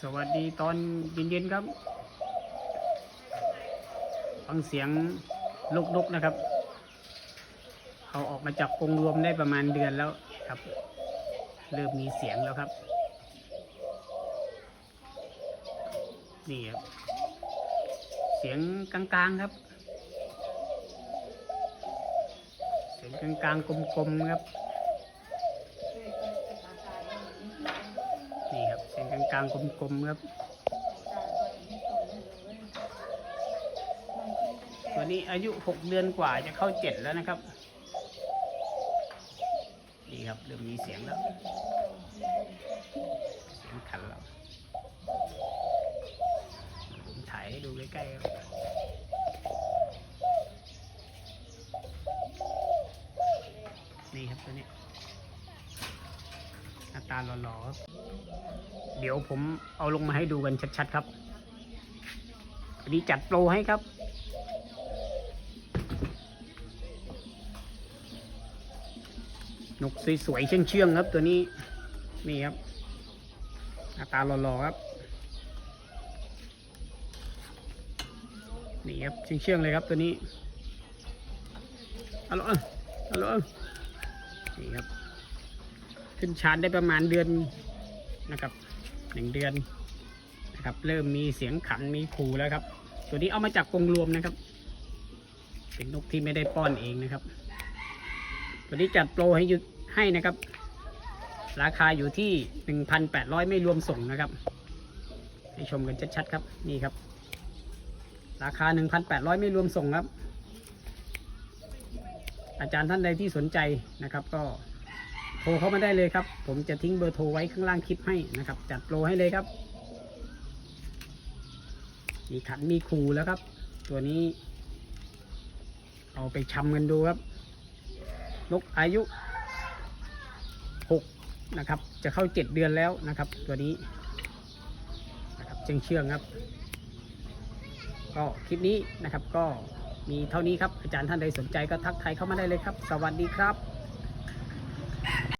สวัสดีตอนเย็นๆครับ ฟังเสียงลูกนกนะครับ เขาออกมาจากกรงรวมได้ประมาณเดือนแล้วครับ เริ่มมีเสียงแล้วครับ นี่ครับ เสียงกลางๆครับ เสียงกลางๆกลมๆครับ นี่ครับ เสียง กลางกลมๆครับ ตัวนี้อายุหกเดือนกว่าจะเข้าเจ็ดแล้วนะครับ นี่ครับเริ่มมีเสียงแล้ว เสียงขันแล้วผมถ่ายให้ดูใกล้ๆครับนี่ครับตัวนี้ น้าตาหล่อๆเดี๋ยวผมเอาลงมาให้ดูกันชัดๆครับวันนี้จัดโปรให้ครับ นกสวยๆเชื่องๆครับตัวนี้ นี่ครับหน้าตาหล่อๆครับ นี่ครับเชื่องๆเลยครับตัวนี้อาละเอาละนี่ครับ ขึ้นชาร์จได้ประมาณเดือนนะครับหนึ่งเดือนนะครับ เริ่มมีเสียงขันมีขู่แล้วครับ ตัวนี้เอามาจากกรงรวมนะครับ เป็นนกที่ไม่ได้ป้อนเองนะครับ ตัวนี้จัดโปรให้หยุดให้นะครับ ราคาอยู่ที่1,800ไม่รวมส่งนะครับ ให้ชมกันชัดๆครับนี่ครับ ราคา1,800ไม่รวมส่งครับอาจารย์ท่านใดที่สนใจนะครับ ก็ ทรเข้ามาได้เลยครับ ผมจะทิ้งเบอร์โทรไว้ข้างล่างคลิปให้นะครับ จัดโปรให้เลยครับ มีขันมีคูแล้วครับ ตัวนี้ เอาไปชำกันดูครับ นกอายุหกนะครับ จะเข้าเจ็ดเดือนแล้วนะครับ ตัวนี้นะครับเชื่องเชื่องครับ ก็คลิปนี้นะครับก็มีเท่านี้ครับ อาจารย์ท่านใดสนใจก็ทักทายเข้ามาได้เลยครับ สวัสดีครับ